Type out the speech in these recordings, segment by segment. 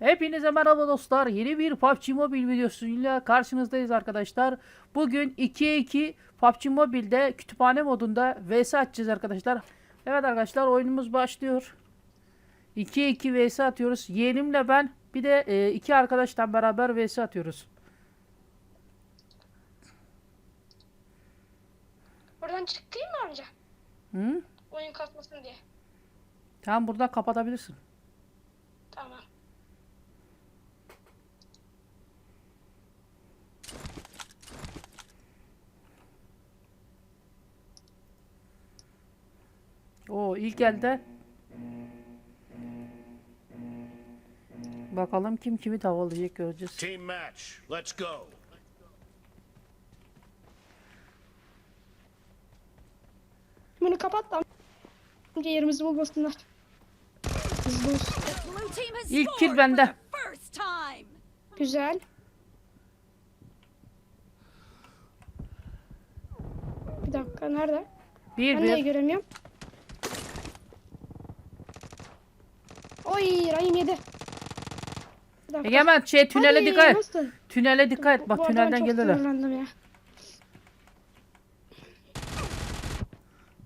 Hepinize merhaba dostlar. Yeni bir PUBG Mobile videosuyla karşınızdayız arkadaşlar. Bugün 2'ye 2 PUBG Mobile'de kütüphane modunda vs atacağız arkadaşlar. Evet arkadaşlar oyunumuz başlıyor. 2'ye 2 vs atıyoruz. Yeğenimle ben bir de e, iki arkadaştan beraber vs atıyoruz. Buradan çıktın mı amca? Hı? Oyun kalkmasın diye. Tamam buradan kapatabilirsin. Tamam. O ilk elde Bakalım kim kimi tavalayacak göreceğiz. Team match. Let's go. Bunu kapat da amca yerimizi bulmasınlar. Hızlı olsun. İlk kill bende. Güzel. Bir dakika nerede? Bir Ben de bir. göremiyorum. Oy Rahim yedi. Bir dakika. Egemen şey tünele Hadi, dikkat et. nasıl? Tünele dikkat et. Bu- Bak arada ben tünelden çok gelirler. sinirlendim ya.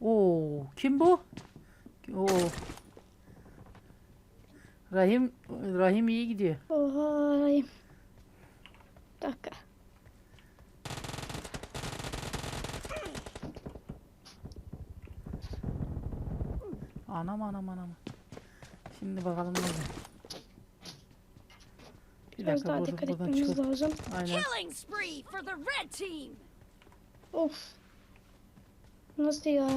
Oo, kim bu? Oo. Rahim Rahim iyi gidiyor. Oha Rahim. Bir dakika. Anam anam anam. Şimdi bakalım ne olacak. Bir Biraz dakika daha dikkat buradan etmemiz çıkalım. lazım. Aynen. Killing spree for the red team. Of. Nasıl ya?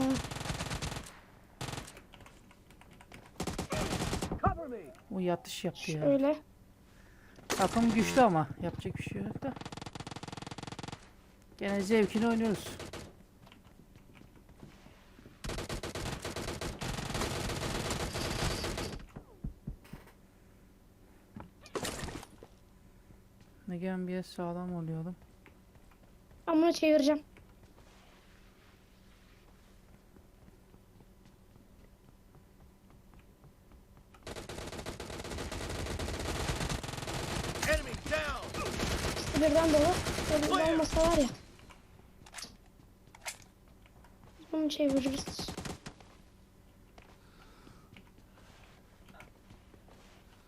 O yatış yaptı ya. Şöyle. Takım güçlü ama yapacak bir şey yok da. Gene zevkini oynuyoruz. Egen bir sağlam oluyordum. Ben bunu çevireceğim. Enemy down. İkisi birden dolu. Böyle olmasa var ya. Bunu çeviririz.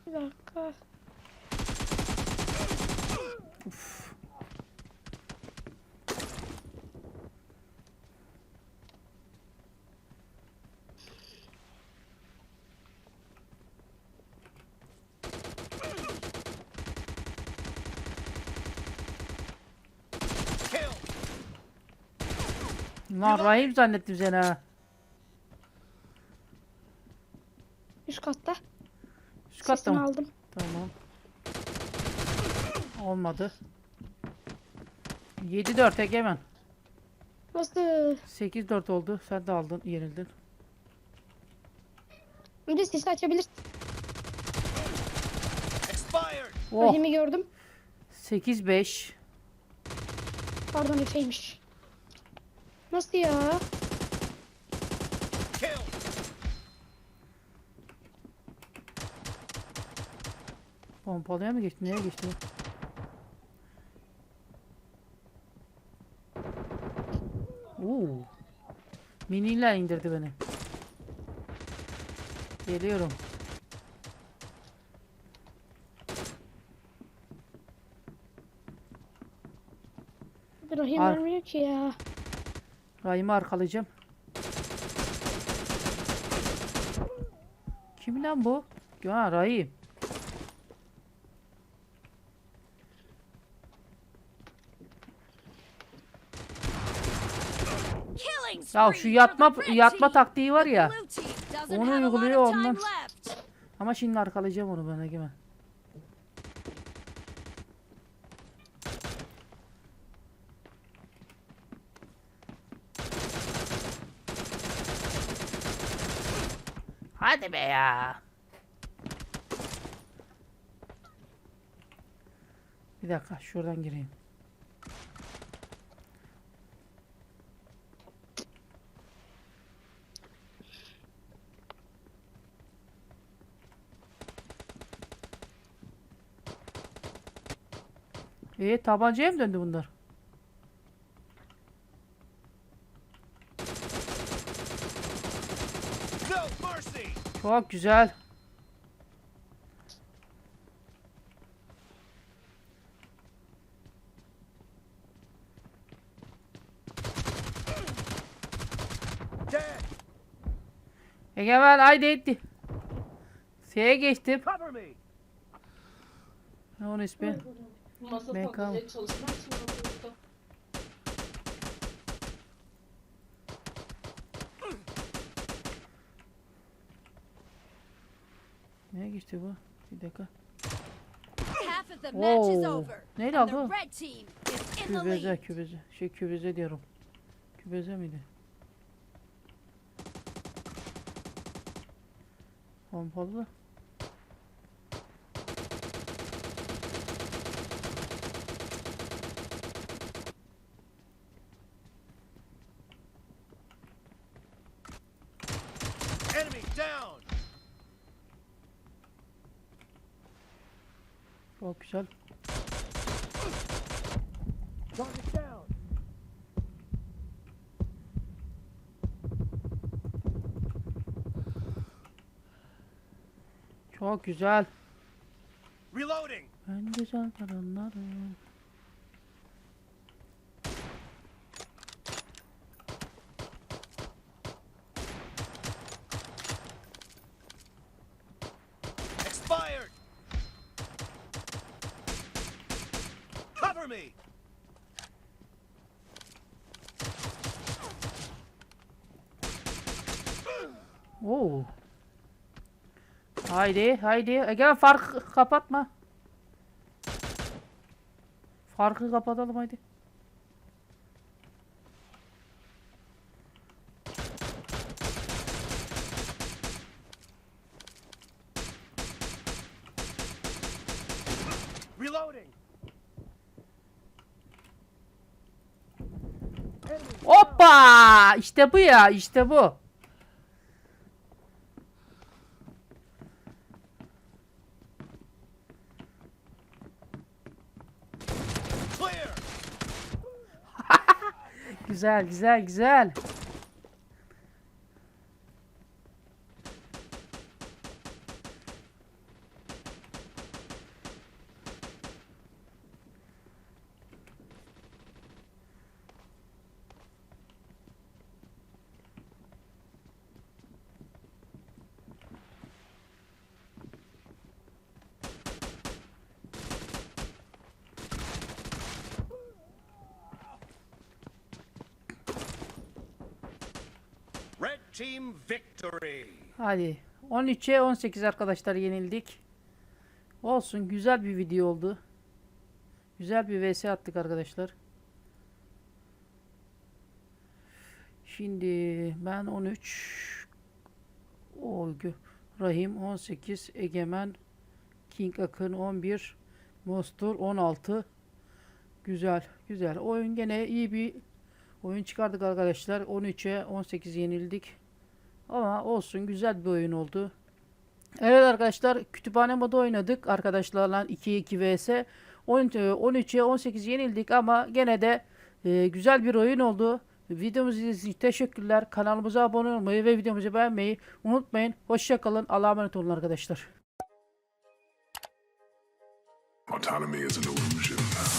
Bir dakika. Lan Rahim zannettim seni ha. Üst katta. Üst katta Sesini mı? aldım. Tamam. Olmadı. 7-4 Egemen. Nasıl? 8-4 oldu. Sen de aldın, yenildin. Önce sesi açabilir. Expired. Oh, Rahim'i gördüm. 8-5. Pardon Efe'ymiş. Nasıl ya? Pompalıya mı geçti? Neye geçti? Oo. Miniyle indirdi beni. Geliyorum. Rahim Ar- vermiyor ki ya. Rahim'i arkalayacağım. Kim lan bu? Ha Rahim. Ya şu yatma yatma taktiği var ya. onu uyguluyor ondan. Ama şimdi arkalayacağım onu ben Egemen. Hadi be ya. Bir dakika şuradan gireyim. İyi tabancaya mı döndü bunlar? Çok güzel. Egemen haydi etti. S'ye geçtim. Ne onun ismi? Masa MK. Neye geçti bu? Bir dakika. Over. Neydi the Kübeze, kübeze. Şey kübeze diyorum. Kübeze miydi? Pompalı. Çok güzel. Çok güzel. Reloading! Ben güzel kadınlarım. Me! Oo. Haydi, haydi. Ege farkı kapatma. Farkı kapatalım haydi. Reloading! Hoppa! İşte bu ya, işte bu. Güzel, güzel, güzel. Red team victory! Hadi. 13'e 18 arkadaşlar yenildik. Olsun güzel bir video oldu. Güzel bir vs attık arkadaşlar. Şimdi ben 13 o gö- Rahim 18 Egemen King Akın 11 Mostur 16 Güzel güzel oyun gene iyi bir oyun çıkardık arkadaşlar 13'e 18 yenildik ama olsun güzel bir oyun oldu. Evet arkadaşlar kütüphane modu oynadık arkadaşlarla 2-2 vs. 13'e 18 yenildik ama gene de e, güzel bir oyun oldu. Videomuzu izlediğiniz için teşekkürler. Kanalımıza abone olmayı ve videomuzu beğenmeyi unutmayın. Hoşçakalın. Allah'a emanet olun arkadaşlar. Autonomy is an illusion.